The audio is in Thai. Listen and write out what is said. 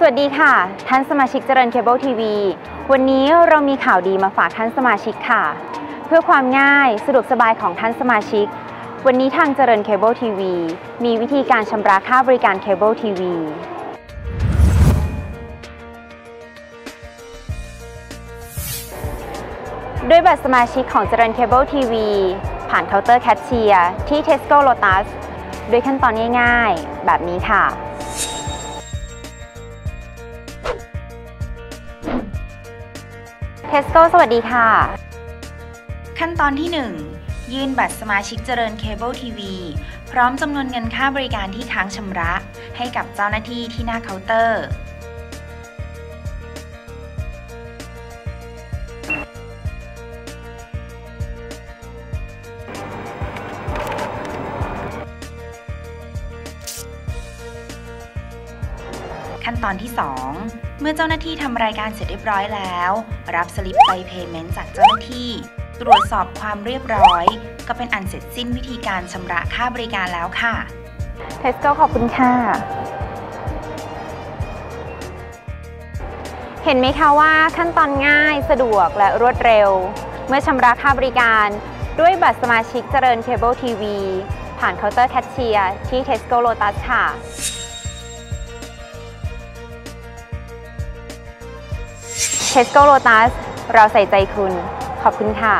สวัสดีค่ะ ท่านสมาชิกเจริญเคเบิลทีวี วันนี้เรามีข่าวดีมาฝากท่านสมาชิกค่ะ เพื่อความง่ายสะดวกสบายของท่านสมาชิก วันนี้ทางเจริญเคเบิลทีวีมีวิธีการชำระค่าบริการเคเบิลทีวีด้วยบัตรสมาชิกของเจริญเคเบิลทีวีผ่านเคาน์เตอร์แคชเชียร์ที่ Tesco Lotus ด้วยขั้นตอนง่ายๆ แบบนี้ค่ะ เทสโก้สวัสดีค่ะ ขั้นตอนที่ 1 ยื่นบัตรสมาชิกเจริญเคเบิลทีวีพร้อมจำนวนเงินค่าบริการที่ค้างชำระ ให้กับเจ้าหน้าที่ที่หน้าเคาน์เตอร์ ขั้นตอนที่ 2 เมื่อเจ้าหน้าที่ทำรายการเสร็จเรียบร้อยแล้ว รับสลิปใบเพย์เมนต์จากเจ้าหน้าที่ ตรวจสอบความเรียบร้อย ก็เป็นอันเสร็จสิ้นวิธีการชำระค่าบริการแล้วค่ะเทสโก้ขอบคุณค่ะ เห็นไหมคะว่าขั้นตอนง่ายสะดวกและรวดเร็ว เมื่อชำระค่าบริการด้วยบัตรสมาชิกเจริญเคเบิลทีวีผ่านเคาน์เตอร์แคชเชียร์ที่ Tesco Lotus ค่ะ Tesco Lotus เราใส่ใจคุณ ขอบคุณค่ะ